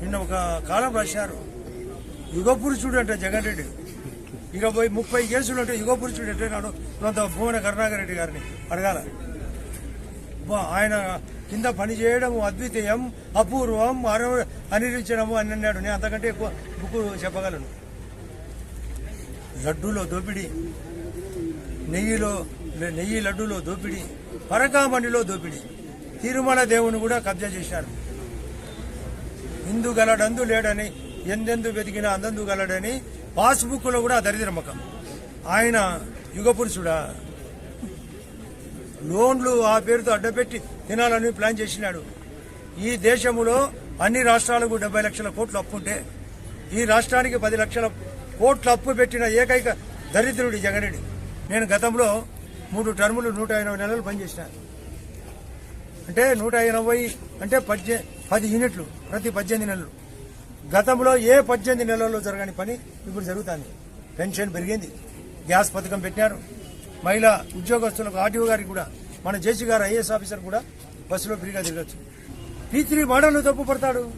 నిన్న ఒక కాలం రాశారు. యుగపురుషుడు అంటే జగన్ రెడ్డి. ఇక పోయి ముప్పై కేసులు అంటే యుగపురుషుడు అంటే నాడు కొంత భువన కరుణాకర్ రెడ్డి గారిని అడగాల. ఆయన కింద పని చేయడం అద్వితీయం అపూర్వం అరవ అనిరించడము అని అన్నాడు. నేను అంతకంటే ఎక్కువ బుక్ చెప్పగలను. లడ్డూలో దోపిడీ నెయ్యిలో నెయ్యి లడ్డూలో దోపిడీ పరకామణిలో దోపిడీ తిరుమల దేవుని కూడా కబ్జా చేశారు. ఇందు గలడందు లేడని ఎందెందు వెతికినా అందందు గలడని పాస్బుక్లో కూడా దరిద్రమ్మకం ఆయన యుగ పురుషుడా? లోన్లు ఆ పేరుతో అడ్డపెట్టి తినాలని ప్లాన్ చేసినాడు. ఈ దేశంలో అన్ని రాష్ట్రాలకు డెబ్బై లక్షల కోట్లు అప్పు ఉంటే ఈ రాష్ట్రానికి పది లక్షల కోట్లు అప్పు పెట్టిన ఏకైక దరిద్రుడి జగనరెడ్డి నేను గతంలో మూడు టర్ములు నూట ఎనభై నెలలు పనిచేసినాను అంటే నూట ఎనభై అంటే పద్దె పది యూనిట్లు ప్రతి పద్దెనిమిది నెలలు. గతంలో ఏ పద్దెనిమిది నెలల్లో జరగని పని ఇప్పుడు జరుగుతుంది. పెన్షన్ పెరిగింది. గ్యాస్ పథకం పెట్టినారు. మహిళా ఉద్యోగస్తులకు ఆర్టీఓ గారికి కూడా మన జేసీ గారు ఐఏఎస్ ఆఫీసర్ కూడా బస్సులో ఫ్రీగా తిరగచ్చు. పీ త్రీ మోడల్ తప్పు పడతాడు.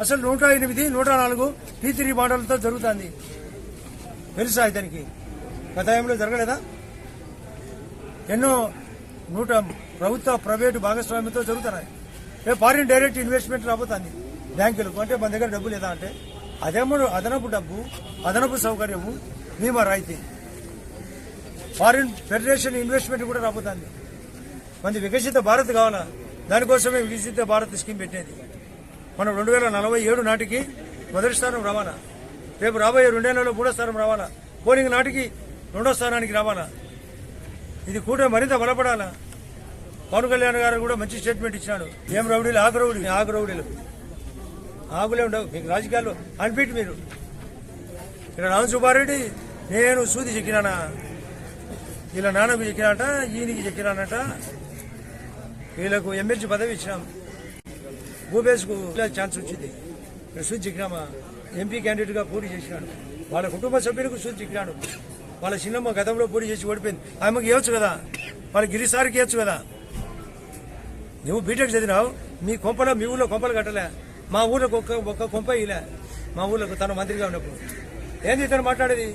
అసలు నూట ఎనిమిది నూట నాలుగు పీ త్రీ మోడల్తో జరుగుతుంది. తెలుసా ఇతనికి? గత టైంలో జరగలేదా? ఎన్నో నూట ప్రభుత్వ ప్రైవేటు భాగస్వామ్యంతో జరుగుతున్నాయి. ఫారిన్ డైరెక్ట్ ఇన్వెస్ట్మెంట్ రాబోతుంది. బ్యాంకులకు. అంటే మన దగ్గర డబ్బు లేదా అంటే అదేమో అదనపు డబ్బు అదనపు సౌకర్యము బీమా రాయితీ. ఫారిన్ ఫెడరేషన్ ఇన్వెస్ట్మెంట్ కూడా రాబోతుంది. మంది వికసిత భారత్ కావాలా? దానికోసమే వికసిత భారత్ స్కీమ్ పెట్టేది. మనం రెండు వేల నలభై ఏడు నాటికి మొదటి స్థానం రవాణా రేపు రాబోయే రెండేళ్ళలో మూడో స్థానం రావాలా? పోలింగ్ నాటికి రెండో స్థానానికి రావాలా? ఇది కూడా మరింత బలపడాలా? పవన్ కళ్యాణ్ గారు కూడా మంచి స్టేట్మెంట్ ఇచ్చినాడు. ఏం రౌడీలు? ఆకు రౌడీ ఆకు రౌడీలు. ఆకులే ఉండవు. మీకు రాజకీయాల్లో అన్ఫిట్ మీరు. ఇక్కడ రామ సుబ్బారెడ్డి నేను సూది చెక్కినానా? వీళ్ళ నాన్నకు చెక్కినాట ఈయనకి చెక్కినానట. వీళ్ళకు ఎమ్మెల్సీ పదవి ఇచ్చినాం. భూపేష్కు ఛాన్స్ వచ్చింది. ఇక్కడ సూచి ఎంపీ క్యాండిడేట్గా పోటీ చేసినాడు. వాళ్ళ కుటుంబ సభ్యులకు సూది చెక్కినాడు. వాళ్ళ చిన్నమ్మ గతంలో పోటీ చేసి ఓడిపోయింది. ఆమెకు ఇవ్వచ్చు కదా? వాళ్ళ గిరిసారికి ఇవ్వచ్చు కదా? నువ్వు బీటెక్ చదివినావు మీ కొంపలో మీ ఊళ్ళో కొంపలు కట్టలే. మా ఊళ్ళో ఒక్క ఒక్క కొంప ఇలా మా ఊళ్ళో తన మంత్రిగా ఉన్నప్పుడు. ఏంది ఇతను మాట్లాడేది?